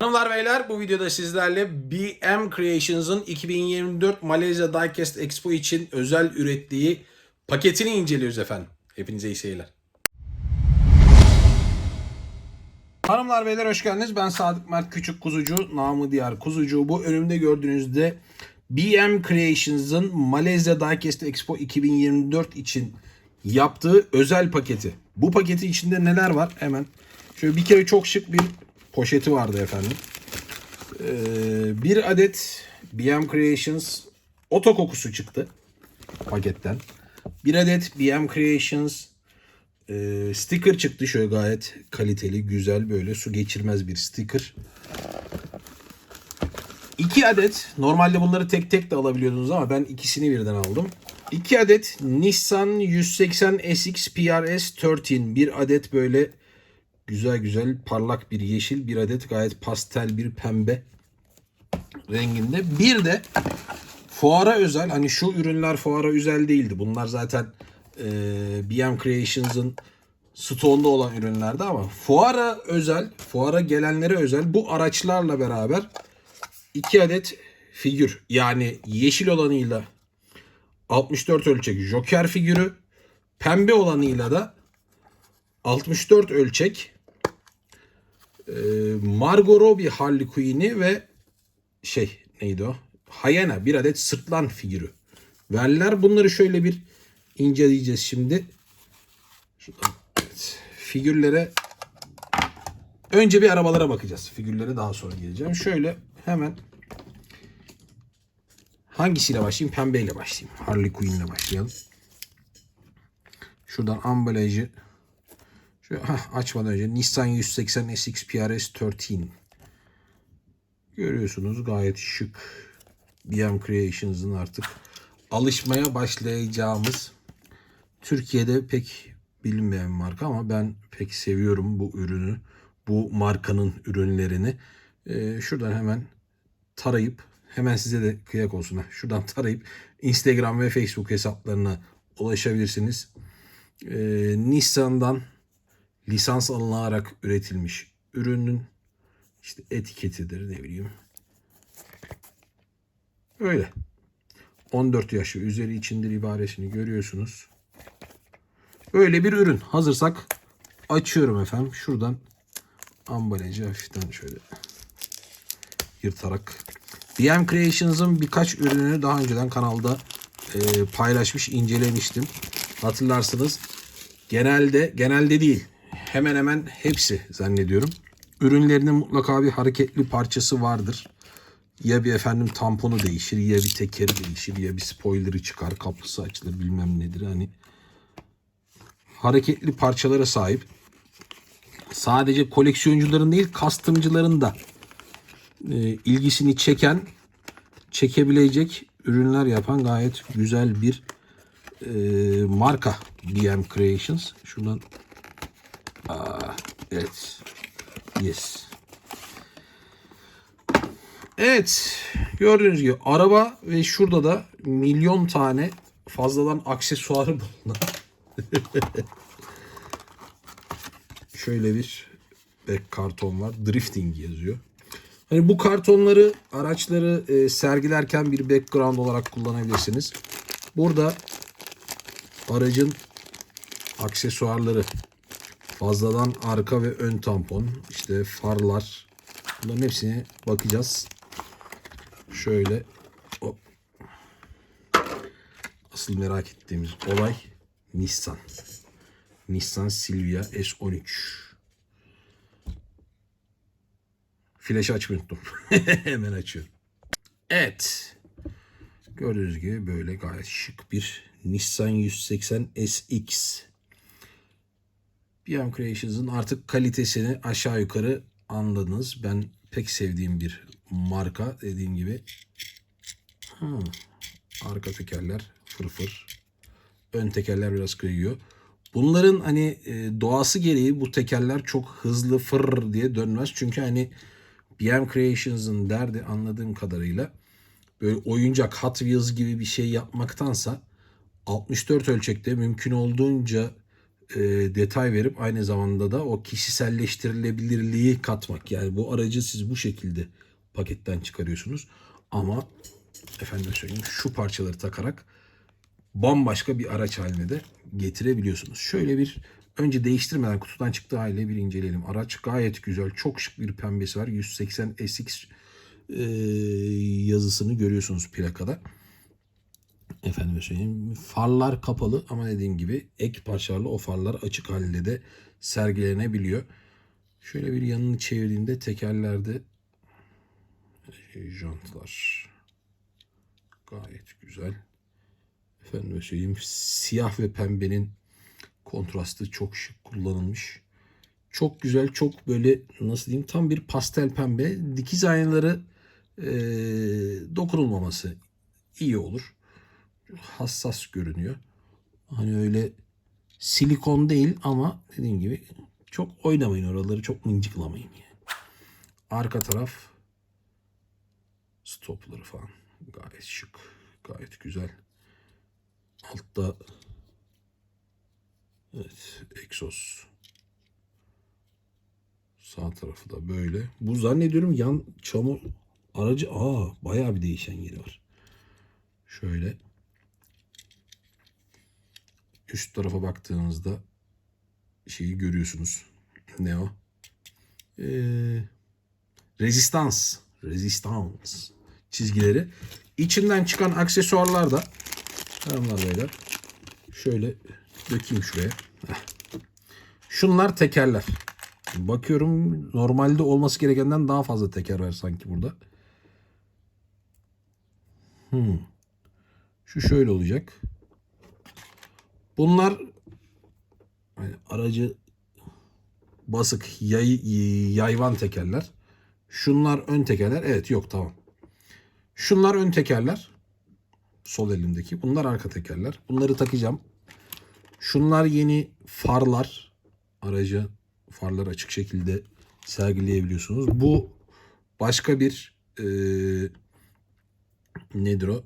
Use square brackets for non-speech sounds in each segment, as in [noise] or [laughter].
Hanımlar beyler bu videoda sizlerle BM Creations'ın 2024 Malezya Diecast Expo için özel ürettiği paketini inceliyoruz efendim. Hepinize iyi seyirler. Hanımlar beyler hoş geldiniz. Ben Sadık Mert Küçük Kuzucu, namı diğer Kuzucu. Bu önümde gördüğünüzde BM Creations'ın Malezya Diecast Expo 2024 için yaptığı özel paketi. Bu paketin içinde neler var? Hemen şöyle bir kere çok şık bir poşeti vardı efendim. Ee, bir adet BM Creations oto kokusu çıktı paketten. Bir adet BM Creations e, sticker çıktı. Şöyle gayet kaliteli, güzel böyle su geçirmez bir sticker. İki adet, normalde bunları tek tek de alabiliyordunuz ama ben ikisini birden aldım. İki adet Nissan 180 SX PRS 13. Bir adet böyle güzel güzel parlak bir yeşil, bir adet gayet pastel bir pembe renginde. Bir de fuara özel, hani şu ürünler fuara özel değildi. Bunlar zaten e, BM Creations'ın stoğunda olan ürünlerdi ama fuara özel, fuara gelenlere özel bu araçlarla beraber iki adet figür yani yeşil olanıyla 64 ölçek Joker figürü, pembe olanıyla da 64 ölçek Margot Robbie Harley Quinn'i ve şey neydi o? Hyena bir adet sırtlan figürü verdiler. Bunları şöyle bir inceleyeceğiz şimdi. Şuradan, evet, figürlere önce bir arabalara bakacağız. Figürlere daha sonra geleceğim. Şöyle hemen hangisiyle başlayayım? Pembeyle başlayayım. Harley Quinn'le başlayalım. Şuradan ambalajı Şöyle, heh, açmadan önce Nissan 180 SX PRS 13 görüyorsunuz gayet şık BM Creations'ın artık alışmaya başlayacağımız Türkiye'de pek bilinmeyen marka ama ben pek seviyorum bu ürünü bu markanın ürünlerini. Ee, şuradan hemen tarayıp hemen size de kıyak olsun şuradan tarayıp Instagram ve Facebook hesaplarına ulaşabilirsiniz. Ee, Nissan'dan lisans alınarak üretilmiş ürünün işte etiketidir ne bileyim. Öyle. 14 yaş ve üzeri içindir ibaresini görüyorsunuz. Böyle bir ürün. Hazırsak açıyorum efendim. Şuradan ambalajı hafiften şöyle yırtarak. BM Creations'ın birkaç ürünü daha önceden kanalda e, paylaşmış, incelemiştim. Hatırlarsınız. Genelde, genelde değil hemen hemen hepsi zannediyorum. Ürünlerinin mutlaka bir hareketli parçası vardır. Ya bir efendim tamponu değişir, ya bir tekeri değişir, ya bir spoiler'ı çıkar, kapısı açılır bilmem nedir. Hani hareketli parçalara sahip. Sadece koleksiyoncuların değil, customcıların da e, ilgisini çeken, çekebilecek ürünler yapan gayet güzel bir e, marka BM Creations. Şuradan Aa, evet. Yes. Evet. Gördüğünüz gibi araba ve şurada da milyon tane fazladan aksesuarı [laughs] bulunan şöyle bir back karton var. Drifting yazıyor. Hani bu kartonları araçları e, sergilerken bir background olarak kullanabilirsiniz. Burada aracın aksesuarları Fazladan arka ve ön tampon, işte farlar. Bunların hepsine bakacağız. Şöyle hop. Asıl merak ettiğimiz olay Nissan. Nissan Silvia S13. Flaşı açmayı unuttum. [laughs] Hemen açıyorum. Evet. Gördüğünüz gibi böyle gayet şık bir Nissan 180 SX. BM Creations'ın artık kalitesini aşağı yukarı anladınız. Ben pek sevdiğim bir marka dediğim gibi. Hmm. Arka tekerler fırfır. Ön tekerler biraz kayıyor. Bunların hani e, doğası gereği bu tekerler çok hızlı fır diye dönmez. Çünkü hani BM Creations'ın derdi anladığım kadarıyla böyle oyuncak Hot Wheels gibi bir şey yapmaktansa 64 ölçekte mümkün olduğunca e, detay verip aynı zamanda da o kişiselleştirilebilirliği katmak. Yani bu aracı siz bu şekilde paketten çıkarıyorsunuz. Ama efendim söyleyeyim şu parçaları takarak bambaşka bir araç haline de getirebiliyorsunuz. Şöyle bir önce değiştirmeden kutudan çıktığı haliyle bir inceleyelim. Araç gayet güzel. Çok şık bir pembesi var. 180 SX e, yazısını görüyorsunuz plakada. Efendim söyleyeyim. Farlar kapalı ama dediğim gibi ek parçalarla o farlar açık halde de sergilenebiliyor. Şöyle bir yanını çevirdiğimde tekerlerde jantlar gayet güzel. Efendim söyleyeyim siyah ve pembenin kontrastı çok şık kullanılmış. Çok güzel, çok böyle nasıl diyeyim tam bir pastel pembe. Dikiz aynaları e, dokunulmaması iyi olur. Hassas görünüyor. Hani öyle silikon değil ama dediğim gibi çok oynamayın oraları çok mıncıklamayın yani. Arka taraf stopları falan gayet şık, gayet güzel. Altta evet egzoz. Sağ tarafı da böyle. Bu zannediyorum yan çamur aracı aa bayağı bir değişen yeri var. Şöyle üst tarafa baktığınızda şeyi görüyorsunuz. [laughs] Ne o? Ee, rezistans. Rezistans çizgileri. İçinden çıkan aksesuarlar da hanımlar beyler şöyle dökeyim şuraya. [laughs] Şunlar tekerler. Bakıyorum normalde olması gerekenden daha fazla teker var sanki burada. Hmm. Şu şöyle olacak. Bunlar hani aracı basık yay, yayvan tekerler. Şunlar ön tekerler. Evet yok tamam. Şunlar ön tekerler. Sol elimdeki. Bunlar arka tekerler. Bunları takacağım. Şunlar yeni farlar. Aracı farlar açık şekilde sergileyebiliyorsunuz. Bu başka bir e, nedir o?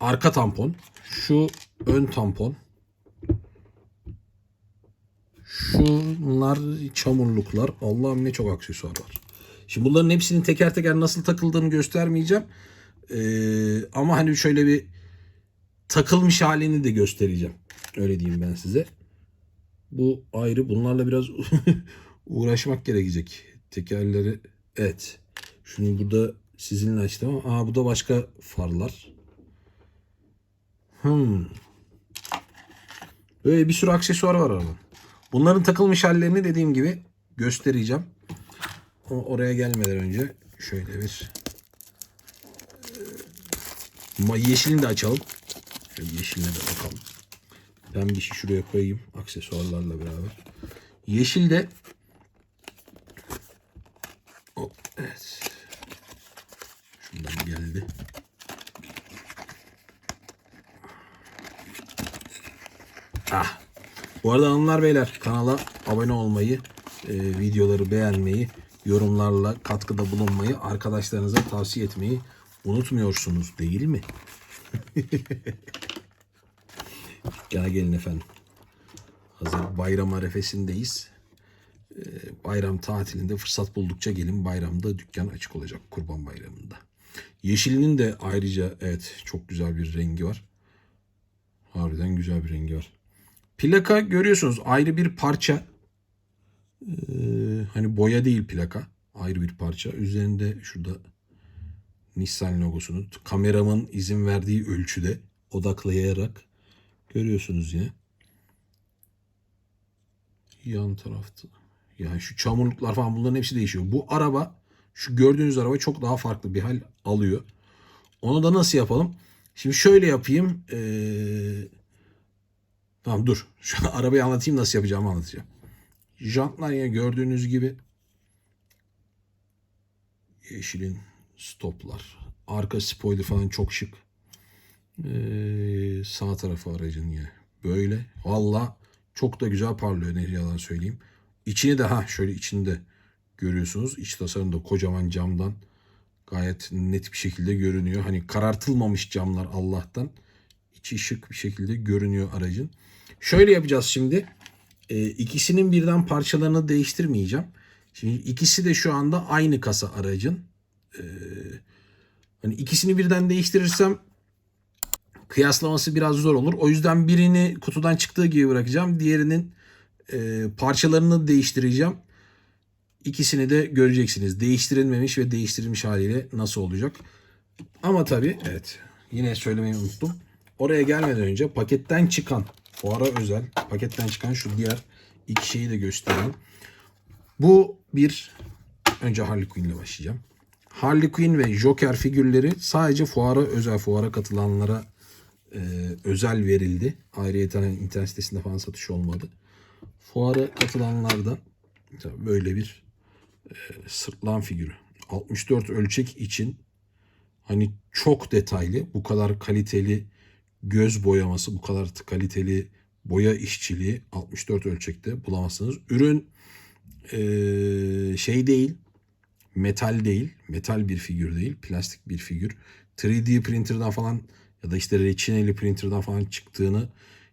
Arka tampon. Şu ön tampon. Şunlar çamurluklar. Allah'ım ne çok aksesuar var. Şimdi bunların hepsinin teker teker nasıl takıldığını göstermeyeceğim. Ee, ama hani şöyle bir takılmış halini de göstereceğim. Öyle diyeyim ben size. Bu ayrı. Bunlarla biraz [laughs] uğraşmak gerekecek. Tekerleri evet. Şunu burada sizinle açtım ama aa, bu da başka farlar. Hmm. Böyle bir sürü aksesuar var arada. Bunların takılmış hallerini dediğim gibi göstereceğim. Ama oraya gelmeden önce şöyle bir e, yeşilini de açalım. Şöyle yeşiline de bakalım. Ben bir şey şuraya koyayım aksesuarlarla beraber. Yeşil de oh, evet. Şundan geldi. Ah. Bu arada hanımlar beyler kanala abone olmayı, e, videoları beğenmeyi, yorumlarla katkıda bulunmayı, arkadaşlarınıza tavsiye etmeyi unutmuyorsunuz değil mi? [laughs] Gel gelin efendim. Hazır bayram arefesindeyiz. E, bayram tatilinde fırsat buldukça gelin. Bayramda dükkan açık olacak kurban bayramında. Yeşilinin de ayrıca evet çok güzel bir rengi var. Harbiden güzel bir rengi var. Plaka görüyorsunuz ayrı bir parça. Ee, hani boya değil plaka. Ayrı bir parça. Üzerinde şurada Nissan logosunu kameramın izin verdiği ölçüde odaklayarak görüyorsunuz yine. Yan tarafta. Yani şu çamurluklar falan bunların hepsi değişiyor. Bu araba şu gördüğünüz araba çok daha farklı bir hal alıyor. Onu da nasıl yapalım? Şimdi şöyle yapayım. Eee Tamam dur. Şu [laughs] arabayı anlatayım nasıl yapacağımı anlatacağım. Jantlar yine gördüğünüz gibi yeşilin stoplar. Arka spoiler falan çok şık. Ee, sağ tarafı aracın yine böyle. Valla çok da güzel parlıyor ne yalan söyleyeyim. İçini de ha şöyle içinde görüyorsunuz. İç tasarım da kocaman camdan gayet net bir şekilde görünüyor. Hani karartılmamış camlar Allah'tan. İçi şık bir şekilde görünüyor aracın. Şöyle yapacağız şimdi. E, ikisinin birden parçalarını değiştirmeyeceğim. Şimdi ikisi de şu anda aynı kasa aracın. E, hani ikisini birden değiştirirsem kıyaslaması biraz zor olur. O yüzden birini kutudan çıktığı gibi bırakacağım. Diğerinin e, parçalarını değiştireceğim. İkisini de göreceksiniz. Değiştirilmemiş ve değiştirilmiş haliyle nasıl olacak. Ama tabii evet yine söylemeyi unuttum. Oraya gelmeden önce paketten çıkan fuara özel paketten çıkan şu diğer iki şeyi de göstereyim. Bu bir önce Harley Quinn ile başlayacağım. Harley Quinn ve Joker figürleri sadece fuara özel fuara katılanlara e, özel verildi. Ayrıca internet sitesinde falan satış olmadı. Fuara katılanlarda böyle bir e, sırtlan figürü. 64 ölçek için hani çok detaylı, bu kadar kaliteli göz boyaması, bu kadar kaliteli boya işçiliği 64 ölçekte bulamazsınız. Ürün e, şey değil, metal değil, metal bir figür değil, plastik bir figür. 3D printer'dan falan ya da işte reçineli printer'dan falan çıktığını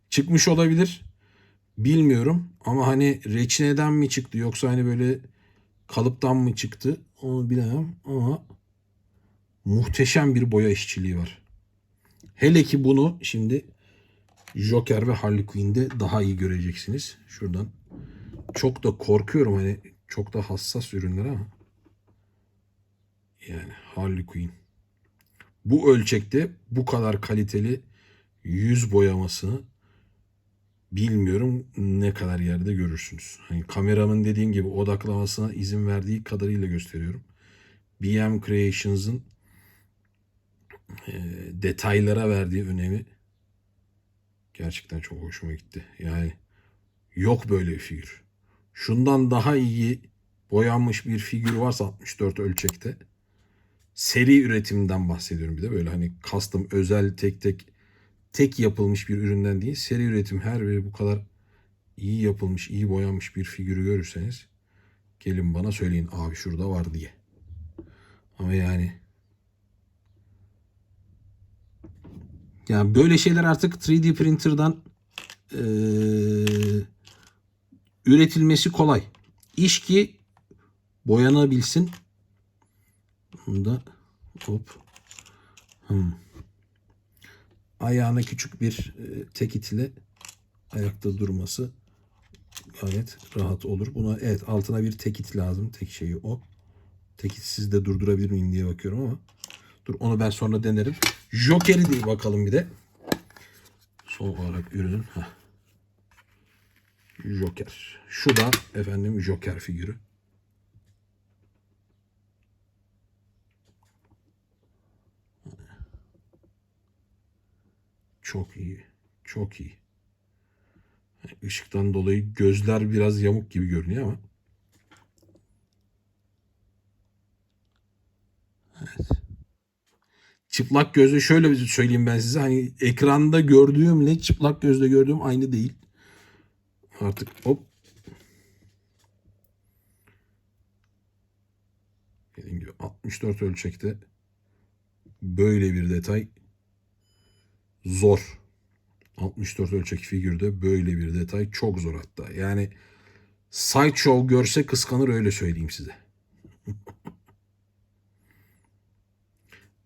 çıkmış olabilir. Bilmiyorum ama hani reçineden mi çıktı yoksa hani böyle kalıptan mı çıktı onu bilemem ama muhteşem bir boya işçiliği var. Hele ki bunu şimdi Joker ve Harley Quinn'de daha iyi göreceksiniz. Şuradan çok da korkuyorum hani çok da hassas ürünler ama yani Harley Quinn bu ölçekte bu kadar kaliteli yüz boyamasını bilmiyorum ne kadar yerde görürsünüz. Hani kameramın dediğim gibi odaklamasına izin verdiği kadarıyla gösteriyorum. BM Creations'ın e, detaylara verdiği önemi gerçekten çok hoşuma gitti. Yani yok böyle bir figür. Şundan daha iyi boyanmış bir figür varsa 64 ölçekte seri üretimden bahsediyorum bir de böyle hani custom özel tek tek tek yapılmış bir üründen değil seri üretim her biri bu kadar iyi yapılmış iyi boyanmış bir figürü görürseniz gelin bana söyleyin abi şurada var diye. Ama yani yani böyle şeyler artık 3D printer'dan eee, üretilmesi kolay. İş ki boyanabilsin. Bunu da hop. Hmm. Ayağına küçük bir e, tekit ile ayakta durması gayet rahat olur. Buna evet altına bir tekit lazım. Tek şeyi o. Tekitsiz de durdurabilir miyim diye bakıyorum ama. Dur onu ben sonra denerim. Joker'i diye bakalım bir de. Son olarak ürünün. Heh. Joker. Şu da efendim Joker figürü. Çok iyi. Çok iyi. Işıktan dolayı gözler biraz yamuk gibi görünüyor ama. Evet. Çıplak gözle şöyle söyleyeyim ben size. Hani ekranda gördüğümle çıplak gözle gördüğüm aynı değil. Artık hop. Dediğim gibi 64 ölçekte böyle bir detay zor. 64 ölçek figürde böyle bir detay çok zor hatta. Yani Sideshow görse kıskanır öyle söyleyeyim size. [laughs]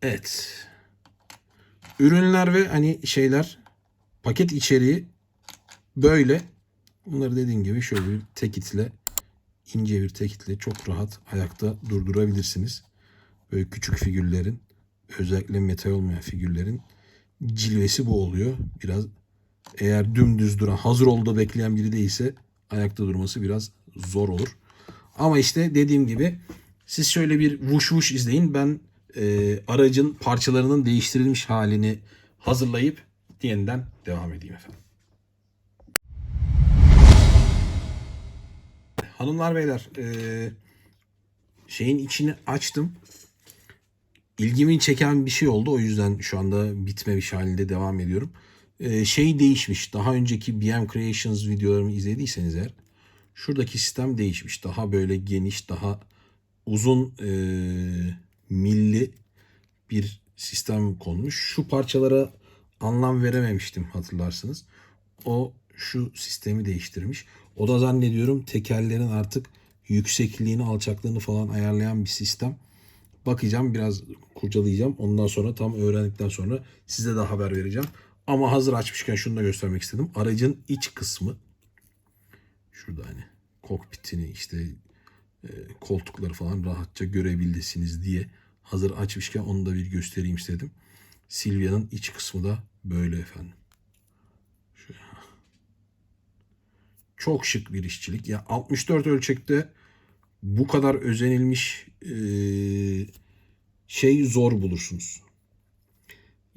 evet. Ürünler ve hani şeyler paket içeriği böyle. Bunları dediğim gibi şöyle bir tekitle ince bir tekitle çok rahat ayakta durdurabilirsiniz. Böyle küçük figürlerin özellikle metal olmayan figürlerin cilvesi bu oluyor. Biraz eğer dümdüz duran, hazır oldu bekleyen biri değilse ayakta durması biraz zor olur. Ama işte dediğim gibi siz şöyle bir vuş vuş izleyin. Ben e, aracın parçalarının değiştirilmiş halini hazırlayıp yeniden devam edeyim efendim. Hanımlar beyler e, şeyin içini açtım ilgimi çeken bir şey oldu. O yüzden şu anda bitmemiş halinde devam ediyorum. Ee, şey değişmiş. Daha önceki BM Creations videolarımı izlediyseniz eğer şuradaki sistem değişmiş. Daha böyle geniş, daha uzun e, milli bir sistem konmuş. Şu parçalara anlam verememiştim hatırlarsınız. O şu sistemi değiştirmiş. O da zannediyorum tekerlerin artık yüksekliğini, alçaklığını falan ayarlayan bir sistem. Bakacağım biraz kurcalayacağım. Ondan sonra tam öğrendikten sonra size de haber vereceğim. Ama hazır açmışken şunu da göstermek istedim. Aracın iç kısmı şurada hani kokpitini işte koltukları falan rahatça görebildiniz diye hazır açmışken onu da bir göstereyim istedim. Silvia'nın iç kısmı da böyle efendim. Şöyle. Çok şık bir işçilik. Ya 64 ölçekte bu kadar özenilmiş e, şey zor bulursunuz.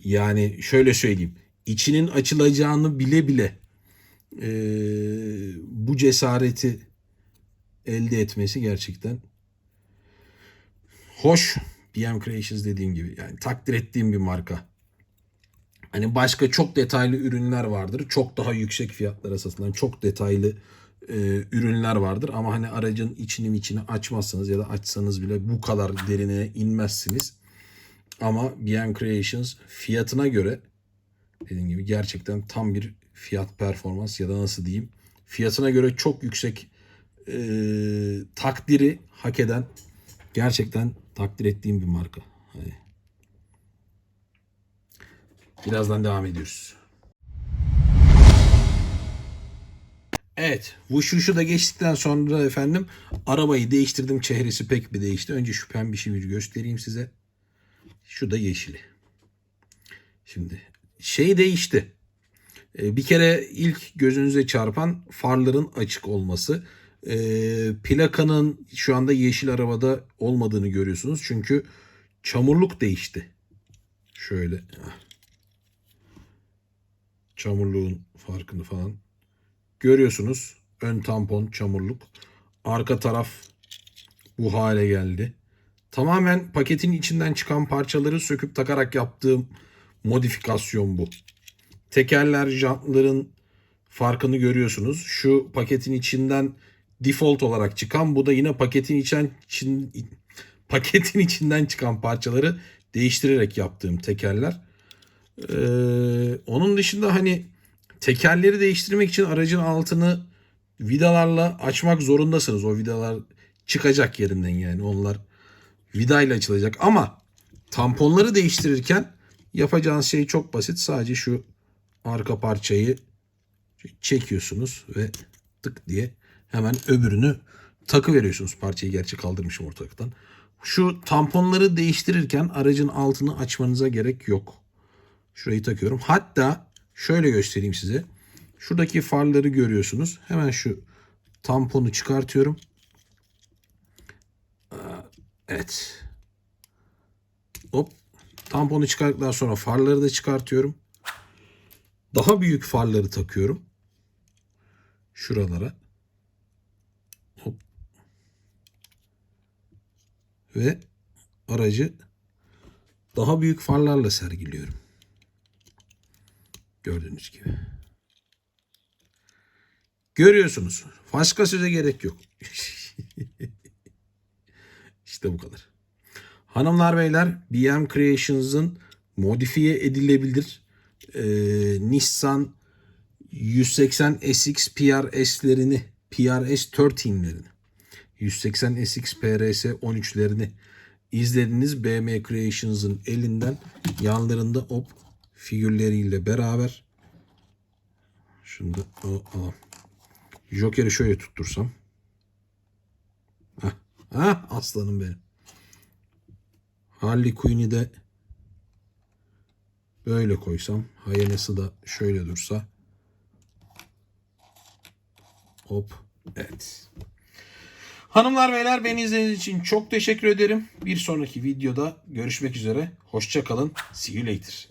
Yani şöyle söyleyeyim. içinin açılacağını bile bile e, bu cesareti elde etmesi gerçekten hoş. BM Creations dediğim gibi yani takdir ettiğim bir marka. Hani başka çok detaylı ürünler vardır. Çok daha yüksek fiyatlara satılan çok detaylı e, ürünler vardır. Ama hani aracın içini içini açmazsanız ya da açsanız bile bu kadar derine inmezsiniz. Ama BM Creations fiyatına göre dediğim gibi gerçekten tam bir fiyat performans ya da nasıl diyeyim fiyatına göre çok yüksek e, takdiri hak eden gerçekten takdir ettiğim bir marka. Hani birazdan devam ediyoruz. Evet. Vuşuşu da geçtikten sonra efendim arabayı değiştirdim. Çehresi pek bir değişti. Önce şu pembişi bir göstereyim size. Şu da yeşili. Şimdi şey değişti. Ee, Bir kere ilk gözünüze çarpan farların açık olması. Ee, plakanın şu anda yeşil arabada olmadığını görüyorsunuz. Çünkü çamurluk değişti. Şöyle. Çamurluğun farkını falan görüyorsunuz. Ön tampon çamurluk. Arka taraf bu hale geldi. Tamamen paketin içinden çıkan parçaları söküp takarak yaptığım modifikasyon bu. Tekerler, jantların farkını görüyorsunuz. Şu paketin içinden default olarak çıkan bu da yine paketin içinden için, paketin içinden çıkan parçaları değiştirerek yaptığım tekerler. Ee, onun dışında hani tekerleri değiştirmek için aracın altını vidalarla açmak zorundasınız. O vidalar çıkacak yerinden yani onlar vidayla açılacak ama tamponları değiştirirken yapacağınız şey çok basit. Sadece şu arka parçayı çekiyorsunuz ve tık diye hemen öbürünü takı veriyorsunuz. Parçayı gerçi kaldırmışım ortalıktan. Şu tamponları değiştirirken aracın altını açmanıza gerek yok. Şurayı takıyorum. Hatta şöyle göstereyim size. Şuradaki farları görüyorsunuz. Hemen şu tamponu çıkartıyorum. Evet. Hop. Tamponu çıkardıktan sonra farları da çıkartıyorum. Daha büyük farları takıyorum. Şuralara. Hop. Ve aracı daha büyük farlarla sergiliyorum. Gördüğünüz gibi. Görüyorsunuz. Başka söze gerek yok. [laughs] işte bu kadar. Hanımlar beyler BM Creations'ın modifiye edilebilir e, Nissan 180 SX PRS'lerini PRS 13'lerini 180 SX PRS 13'lerini izlediniz. BM Creations'ın elinden yanlarında hop figürleriyle beraber da al- alalım. Joker'i şöyle tuttursam. Hah, hah aslanım benim. Harley Quinn'i de böyle koysam. Hayanesi da şöyle dursa. Hop. Evet. Hanımlar beyler beni izlediğiniz için çok teşekkür ederim. Bir sonraki videoda görüşmek üzere. Hoşça kalın. See you later.